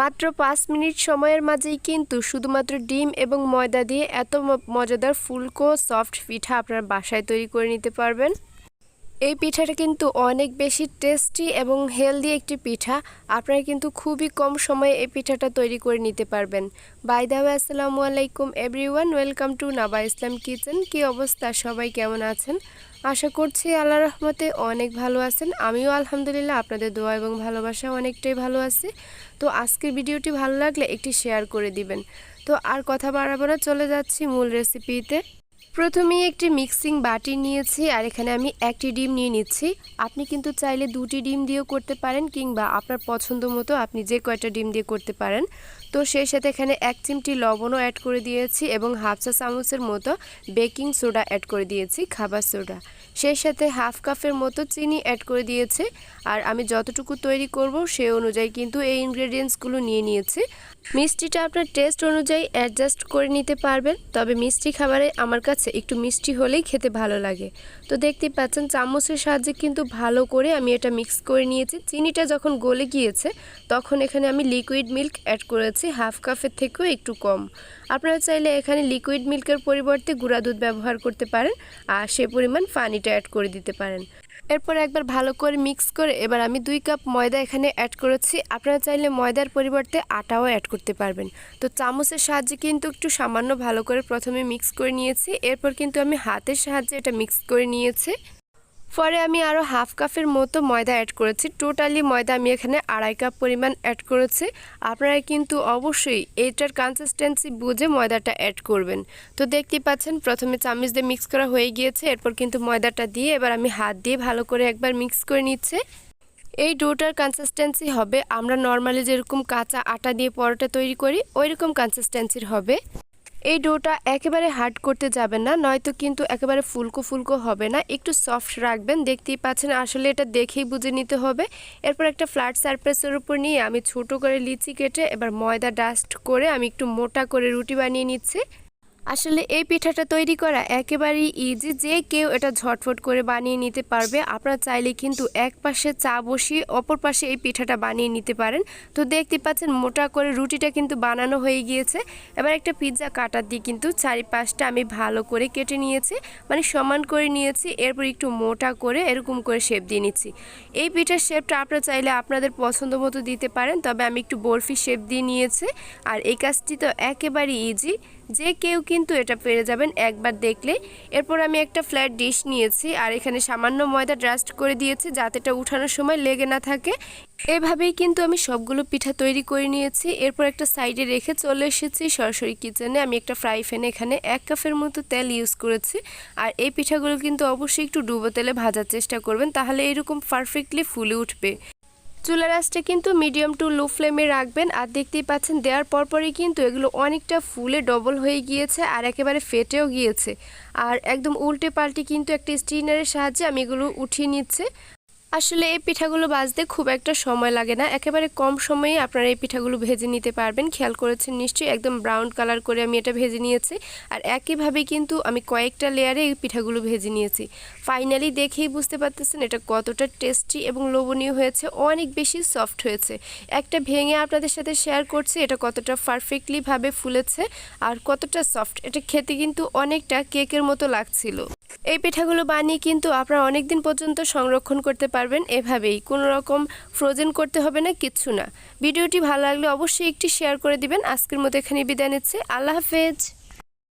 মাত্র পাঁচ মিনিট সময়ের মাঝেই কিন্তু শুধুমাত্র ডিম এবং ময়দা দিয়ে এত মজাদার ফুলকো, সফট পিঠা আপনার বাসায় তৈরি করে নিতে পারবেন। এই পিঠাটা কিন্তু অনেক বেশি টেস্টি এবং হেলদি একটি পিঠা। আপনারা কিন্তু খুবই কম সময়ে এই পিঠাটা তৈরি করে নিতে পারবেন। বাই দা আসসালামু আলাইকুম everyone welcome to Naba Islam kitchen কি অবস্থা? সবাই কেমন আছেন? আশা করছি আল্লাহ রহমতে অনেক ভালো আছেন। আমিও আলহামদুলিল্লাহ আপনাদের দোয়া এবং ভালোবাসা অনেকটাই ভালো আছে। তো আজকের ভিডিওটি ভালো লাগলে একটি শেয়ার করে দিবেন। তো আর কথা বাড়াবো না, চলে যাচ্ছি মূল রেসিপিতে প্রথমেই একটি মিক্সিং বাটি নিয়েছি আর এখানে আমি একটি ডিম নিয়ে নিচ্ছি। আপনি কিন্তু চাইলে দুটি ডিম দিয়েও করতে পারেন কিংবা আপনার পছন্দ মতো আপনি যে কয়টা ডিম দিয়ে করতে পারেন। তো সেই সাথে এখানে এক চিমটি লবণও অ্যাড করে দিয়েছি এবং হাফ চা চামচের মতো বেকিং সোডা অ্যাড করে দিয়েছি, খাবার সোডা সেই সাথে হাফ কাপের মতো চিনি অ্যাড করে দিয়েছে। আর আমি যতটুকু তৈরি করব সেই অনুযায়ী কিন্তু এই ইনগ্রেডিয়েন্টসগুলো নিয়ে নিয়েছি। মিষ্টিটা আপনার টেস্ট অনুযায়ী অ্যাডজাস্ট করে নিতে পারবেন, তবে মিষ্টি খাবারে আমার কাছে একটু মিষ্টি হলেই খেতে ভালো লাগে। তো দেখতেই পাচ্ছেন চামচের সাহায্যে কিন্তু ভালো করে আমি এটা মিক্স করে নিয়েছি। চিনিটা যখন গলে গিয়েছে, তখন এখানে আমি লিকুইড মিল্ক অ্যাড করেছি হাফ কাপের থেকেও একটু কম। আপনারা চাইলে এখানে লিকুইড মিল্কের পরিবর্তে গুঁড়া দুধ ব্যবহার করতে পারেন, আর সে পরিমাণ পানিটা অ্যাড করে দিতে পারেন। এরপর একবার ভালো করে মিক্স করে এবার আমি দুই কাপ ময়দা এখানে অ্যাড করেছি। আপনারা চাইলে ময়দার পরিবর্তে আটাও অ্যাড করতে পারবেন। তো চামচের সাহায্যে কিন্তু একটু সামান্য ভালো করে প্রথমে মিক্স করে নিয়েছি। এরপর কিন্তু আমি হাতের সাহায্যে এটা মিক্স করে নিয়েছি। পরে আমি আরও হাফ কাপের মতো ময়দা অ্যাড করেছি। টোটালি ময়দা আমি এখানে আড়াই কাপ পরিমাণ অ্যাড করেছি। আপনারা কিন্তু অবশ্যই এইটার কনসিস্টেন্সি বুঝে ময়দাটা অ্যাড করবেন। তো দেখতেই পাচ্ছেন, প্রথমে চামচ দিয়ে মিক্স করা হয়ে গিয়েছে, এরপর কিন্তু ময়দাটা দিয়ে এবার আমি হাত দিয়ে ভালো করে একবার মিক্স করে নিচ্ছে। এই ডোটার কনসিস্টেন্সি হবে, আমরা নর্মালি যেরকম কাঁচা আটা দিয়ে পরোটা তৈরি করি ওই রকম কনসিস্টেন্সির হবে। এই ডোটা একেবারে হার্ড করতে যাবেন না, নয়তো কিন্তু একেবারে ফুলকো ফুলকো হবে না। একটু সফট রাখবেন, দেখতেই পাচ্ছেন আসলে এটা দেখেই বুঝে নিতে হবে। এরপর একটা ফ্ল্যাট সারফেসের উপর নিয়ে আমি ছোট করে লিচি কেটে এবার ময়দা ডাস্ট করে আমি একটু মোটা করে রুটি বানিয়ে নিচ্ছি। আসলে এই পিঠাটা তৈরি করা একেবারেই ইজি যে কেউ এটা ঝটফট করে বানিয়ে নিতে পারবে। আপনারা চাইলে কিন্তু এক পাশে চা বসিয়ে অপর পাশে এই পিঠাটা বানিয়ে নিতে পারেন। তো দেখতে পাচ্ছেন মোটা করে রুটিটা কিন্তু বানানো হয়ে গিয়েছে। এবার একটা পিৎজা কাটার দিয়ে কিন্তু চারিপাশটা আমি ভালো করে কেটে নিয়েছি মানে সমান করে নিয়েছি, এরপর একটু মোটা করে এরকম করে শেপ দিয়ে নিচ্ছি। এই পিঠার শেপটা আপনারা চাইলে আপনাদের পছন্দ মতো দিতে পারেন, তবে আমি একটু বরফি শেপ দিয়ে নিয়েছি। আর এই কাজটি তো একেবারেই ইজি যে কেউ কিন্তু এটা পেরে যাবেন একবার দেখলে। এরপর আমি একটা ফ্ল্যাট ডিশ নিয়েছি আর এখানে সামান্য ময়দা ড্রাস্ট করে দিয়েছি যাতে এটা উঠানোর সময় লেগে না থাকে। এভাবেই কিন্তু আমি সবগুলো পিঠা তৈরি করে নিয়েছি। এরপর একটা সাইডে রেখে চলে এসেছি সরাসরি কিচেনে আমি একটা ফ্রাই প্যানে এখানে এক কাপের মতো তেল ইউজ করেছি। আর এই পিঠাগুলো কিন্তু অবশ্যই একটু ডুবো তেলে ভাজার চেষ্টা করবেন, তাহলে এরকম পারফেক্টলি ফুলে উঠবে। চুলা রাসটা কিন্তু মিডিয়াম টু লো ফ্লেমে রাখবেন আর দেখতেই পাচ্ছেন দেওয়ার পরপরই কিন্তু এগুলো অনেকটা ফুলে ডবল হয়ে গিয়েছে আর একেবারে ফেটেও গিয়েছে। আর একদম উল্টে পাল্টে কিন্তু একটা স্টিনারের সাহায্যে আমি এগুলো উঠিয়ে নিচ্ছে। আসলে এই পিঠাগুলো বাজতে খুব একটা সময় লাগে না। একেবারে কম সময়ে আপনারা এই পিঠাগুলো ভেজে নিতে পারবেন। খেয়াল করেছেন নিশ্চয়ই? একদম ব্রাউন কালার করে আমি এটা ভেজে নিয়েছি। আর একইভাবে কিন্তু আমি কয়েকটা লেয়ারে এই পিঠাগুলো ভেজে নিয়েছি। ফাইনালি দেখেই বুঝতে পারতেছেন এটা কতটা টেস্টি এবং লোভনীয় হয়েছে। অনেক বেশি সফট হয়েছে। একটা ভেঙে আপনাদের সাথে শেয়ার করছি, এটা কতটা পারফেক্টলিভাবে ফুলেছে আর কতটা সফট এটা খেতে কিন্তু অনেকটা কেকের মতো লাগছিল। এই পিঠাগুলো বানিয়ে কিন্তু আপনারা অনেক দিন পর্যন্ত সংরক্ষণ করতে পারবেন এভাবেই। কোনো রকম ফ্রোজেন করতে হবে না, কিচ্ছু না। ভিডিওটি ভালো লাগলে অবশ্যই একটি শেয়ার করে দিবেন। আজকের মতো এখানে বিদায় নিচ্ছে। আল্লাহ হাফেজ।